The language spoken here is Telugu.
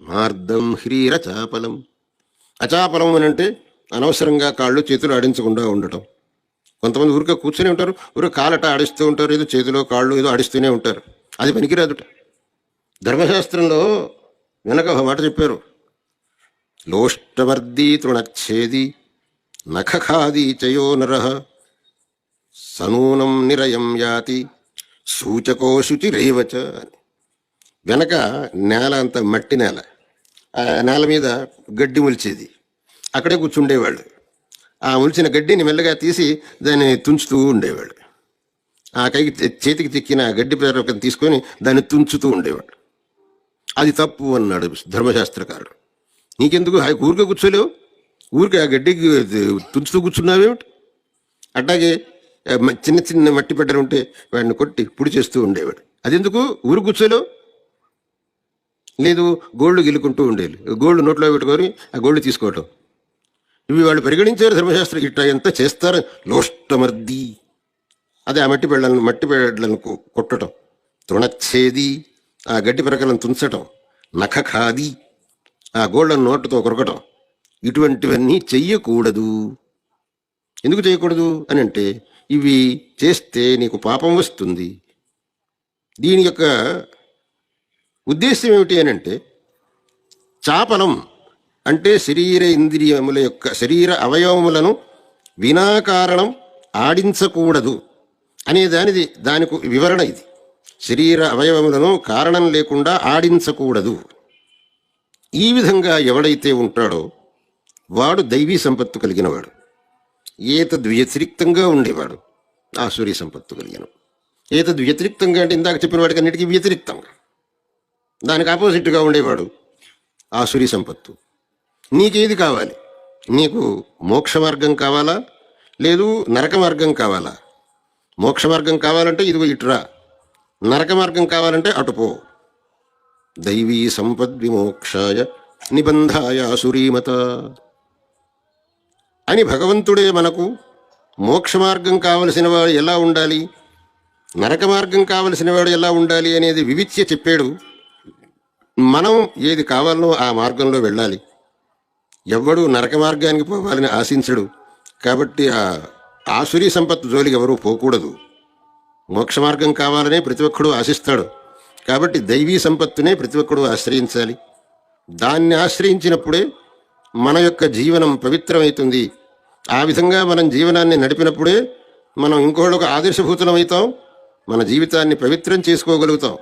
మార్దం హ్రీర చాపలం అచాపలం అని అంటే అనవసరంగా కాళ్ళు చేతులు ఆడించకుండా ఉండటం. కొంతమంది ఊరికే కూర్చొని ఉంటారు ఊరికే కాలట ఆడిస్తూ ఉంటారు ఏదో చేతిలో కాళ్ళు ఏదో ఆడిస్తూనే ఉంటారు. అది పనికిరాదుట. ధర్మశాస్త్రంలో వెనక ఒక మాట చెప్పారు. లోష్టవర్ధీ తృణచ్ఛేది నఖఖాది చయో నర సనూనం నిరయం యాతి సూచకో శుచిరేవచ అని. వెనక నేల అంత మట్టి నేల. నేల మీద గడ్డి మొలిచేది. అక్కడే కూర్చుండేవాళ్ళు. ఆ మొలిచిన గడ్డిని మెల్లగా తీసి దాన్ని తుంచుతూ ఉండేవాళ్ళు. ఆ కైకి చేతికి తిక్కిన గడ్డి ప్రేరకం తీసుకొని దాన్ని తుంచుతూ ఉండేవాడు అది తప్పు అన్నాడు ధర్మశాస్త్రకారుడు. నీకెందుకు? ఆ ఊరికే కూర్చోలేవు? ఊరికే ఆ గడ్డికి తుంచుతూ కూర్చున్నావేమిటి? అట్లాగే చిన్న చిన్న మట్టి పెట్టలు ఉంటే వాడిని కొట్టి పుడి చేస్తూ ఉండేవాడు. అదెందుకు? ఊరు కూర్చోలేవు? లేదు గోల్డ్ గిల్లుకుంటూ ఉండేది. గోల్డ్ నోట్లో పెట్టుకొని ఆ గోల్డ్ తీసుకోవటం. ఇవి వాళ్ళు పరిగణించారు ధర్మశాస్త్రం ఇట్లా ఎంత చేస్తారు? లోష్టమర్ది. అదే ఆ మట్టి పెళ్ళను మట్టి పెళ్ళను కొట్టడం తృణచ్చేది ఆ గడ్డి పెరకలను తుంచటం. నఖఖాది. ఆ గోళ్ళను నోటుతో కొరకటం. ఇటువంటివన్నీ చెయ్యకూడదు. ఎందుకు చేయకూడదు అని అంటే ఇవి చేస్తే నీకు పాపం వస్తుంది. దీని యొక్క ఉద్దేశం ఏమిటి అని అంటే చాపలం అంటే శరీర ఇంద్రియముల యొక్క శరీర అవయవములను వినాకారణం ఆడించకూడదు అనే దానిది దానికి వివరణ ఇది. శరీర అవయవములను కారణం లేకుండా ఆడించకూడదు. ఈ విధంగా ఎవడైతే ఉంటాడో వాడు దైవీ సంపత్తు కలిగినవాడు. ఏతద్ వ్యతిరిక్తంగా ఉండేవాడు. ఆసురీ సంపత్తు కలిగిన. ఏతద్ వ్యతిరిక్తంగా అంటే ఇందాక చెప్పిన వాడికి అన్నిటికీ వ్యతిరిక్తంగా. దానికి ఆపోజిట్గా ఉండేవాడు ఆసురి సంపత్తు. నీకేది కావాలి? నీకు మోక్ష మార్గం కావాలా? లేదు నరక మార్గం కావాలా? మోక్ష మార్గం కావాలంటే ఇదిగో ఇటురా నరక మార్గం కావాలంటే అటుపో దైవీ సంపద్విమోక్షాయ నిబంధాయ సురీమత. అని భగవంతుడే మనకు మోక్ష మార్గం కావలసిన వాడు ఎలా ఉండాలి? నరక మార్గం కావలసిన వాడు ఎలా ఉండాలి అనేది వివిచ్య చెప్పాడు. మనం ఏది కావాలనో ఆ మార్గంలో వెళ్ళాలి. ఎవ్వడు నరక మార్గానికి పోవాలని ఆశించడు. కాబట్టి ఆ ఆసురీ సంపత్ జోలికి ఎవరూ పోకూడదు. మోక్ష మార్గం కావాలనే ప్రతి ఒక్కడు ఆశిస్తాడు. కాబట్టి దైవీ సంపత్తునే ప్రతి ఒక్కడు ఆశ్రయించాలి. దాన్ని ఆశ్రయించినప్పుడే మన యొక్క జీవనం పవిత్రమవుతుంది. ఆ విధంగా మనం జీవనాన్ని నడిపినప్పుడే మనం ఇంకోళ్ళకు ఆదర్శభూతులం అవుతాం. మన జీవితాన్ని పవిత్రం చేసుకోగలుగుతాం.